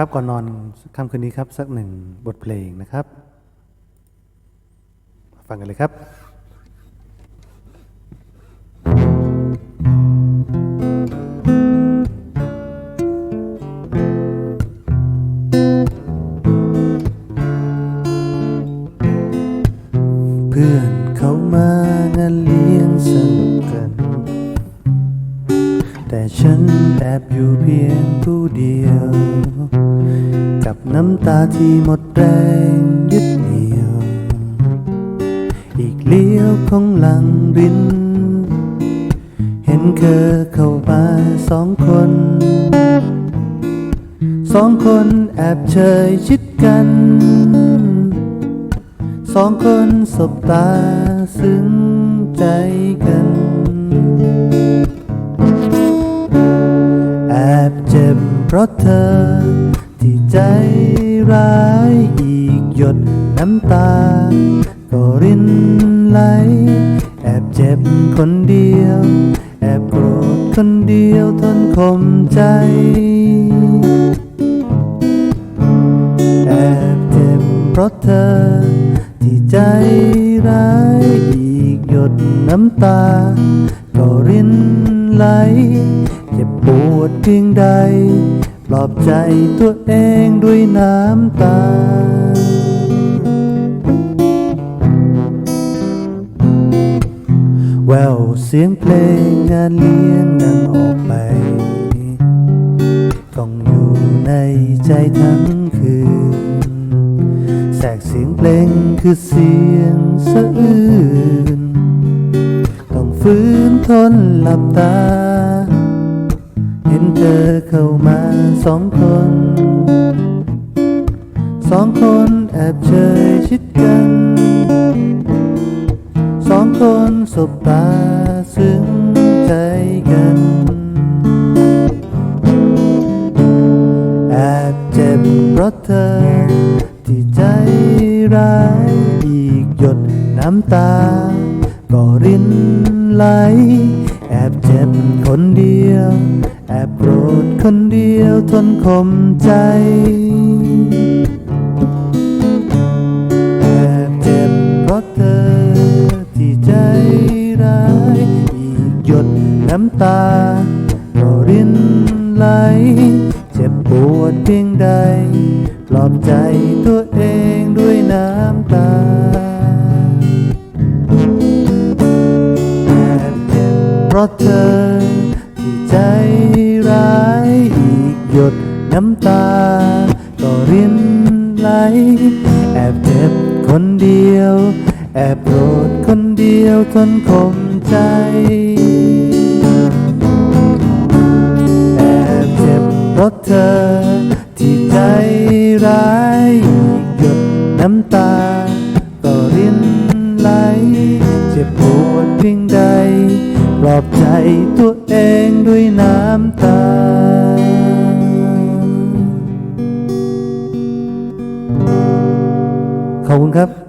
ครับก่อนนอนค่ำคืนนี้ครับสักหนึ่งบทเพลงนะครับ ฟังกันเลยครับเพื่อนเขามางานเลี้ยงสนุกกัน แต่ฉันแอบอยู่เพียงผู้เดียว กับน้ำตาที่หมดแรงยึดเหนี่ยว อีกเลี้ยวของหลังริน เห็นเธอเข้ามาสองคน สองคนแอบเชยชิดกัน สองคนสบตาซึ้งใจกัน ราะเธอ ที่ใจร้ายอีกหยดน้ำตา ก็รินไหล แอบเจ็บคนเดียว แอบโกรธคนเดียวทนคมใจ แอบเจ็บเพราะเธอ ที่ใจร้ายอีกหยดน้ำตา ก็รินไหลเจ็บปวดเพียงใด ปลอบใจตัวเองด้วยน้ำตา แววเสียงเพลงงานเลี้ยงดังออกไป ต้องอยู่ในใจทั้งคืน แสกเสียงเพลงคือเสียงสะอื้น ต้องฟื้นทนหลับตา ห็นเธอเข้ามาสองคน สองคนแอบเชยชิดกัน สองคนสบตาซึ้งใจกัน แอบเจ็บเพราะเธอ ที่ใจร้ายอีกหยดน้ำตา ก็รินไหล แอบเจ็บคนเดียว แอบโกรธคนเดียวทนคมใจ แอบเจ็บเพราะเธอที่ใจร้าย อีกหยดน้ำตาก็รินไหล เจ็บปวดเพียงใด ปลอบใจตัวเองด้วยน้ำตา ราะเธอที่ใจร้ายอีกหยดน้ำตา ก็รินไหล แอบเจ็บคนเดียว แอบโกรธคนเดียวทนคมใจ แอบเจ็บเพราะเธอที่ใจร้ายอีกหยดน้ำตา ก็รินไหล เจ็บปวดเพียงใด ปลอบใจตัวเองด้วยน้ำตา ขอบคุณครับ